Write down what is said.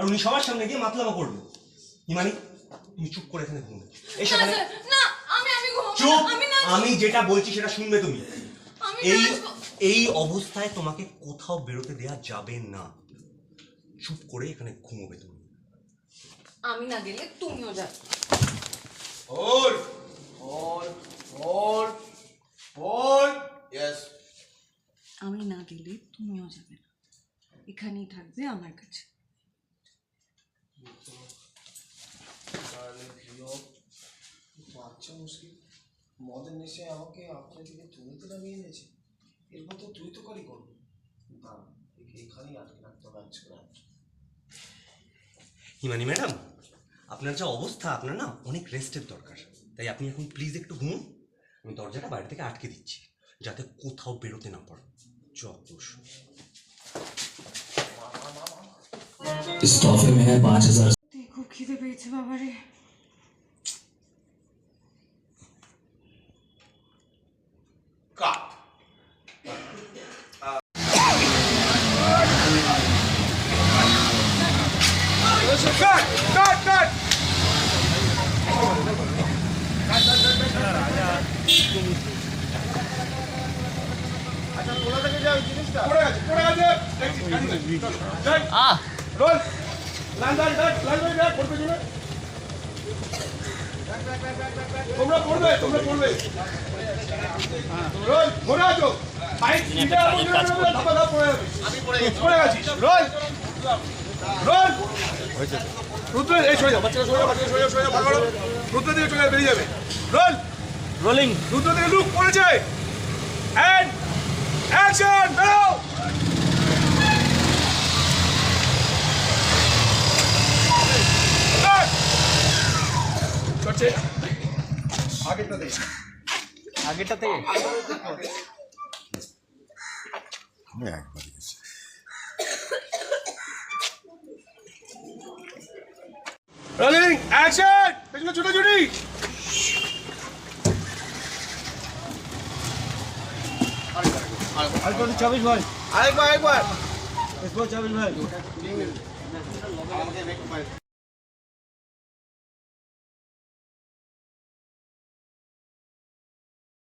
আর উনি সবার সামনে গিয়ে মাতলামা করবে। হিমানি তুমি চুপ করে এখানে ঘুমবে। এই না সেখানে না আমি আমি ঘুমাবো চুপ! আমি যেটা বলছি সেটা শুনবে তুমি। এই এই অবস্থায় তোমাকে কোথাও বেরোতে দেয়া যাবে না। চুপ করে এখানে ঘুমোবে তুমি। আমি না গেলে তুমিও যাবে। Hold. Hold. Hold. Hold. Yes. আমি না গেলে তুমিও যাবে না। এখানেই থাকবে আমার কাছে। বাচ্চা মুশকিল মদের নেশে আমাকে আপনার দিকে তুমিতে নামিয়ে এনেছে এরপর তো তুই তো করি করব না এখানেই আটকে রাখতে হবে আজকে হিমানি ম্যাডাম, আপনার যা অবস্থা, আপনার না অনেক রেস্টের দরকার। তাই আপনি এখন প্লিজ একটু ঘুমুন, আমি দরজাটা বাইরে থেকে আটকে দিচ্ছি, যাতে কোথাও বেরোতে না পারো। যত इस तोहफे में है पाँच हजार তুই খুব খিদে পেয়েছে বাবারে Cut. Cut! Cut! Cut! আচ্ছা কোথা থেকে যাও জিনিসটা পড়ে গেছে পড়ে গেছে দেখছি গাড়ি আহ রোল তোমরা পড়বে তোমরা পড়বে। রোল আছো? বাইক সিটে আমি ধাপা ধাপ পড়ে যাবে আমি পড়ে গেছি। পড়ে রোল রোল রুদ্র এই সরে যাও বাচ্চারা সরে যাও বাচ্চারা সরে যাও সরে যাও ভালো রুদ্র দিকে চলে বেরিয়ে যাবে। রোল রোলিং রুদ্র দিকে লুক পড়েছে এন্ড অ্যাকশন বেরো আগেরটা দেখি আগেরটা থেকে রোলিং অ্যাকশন পেছনে ছুটোছুটি চব্বিশ ভাই আরেকবার আরেকবার। চব্বিশ ভাই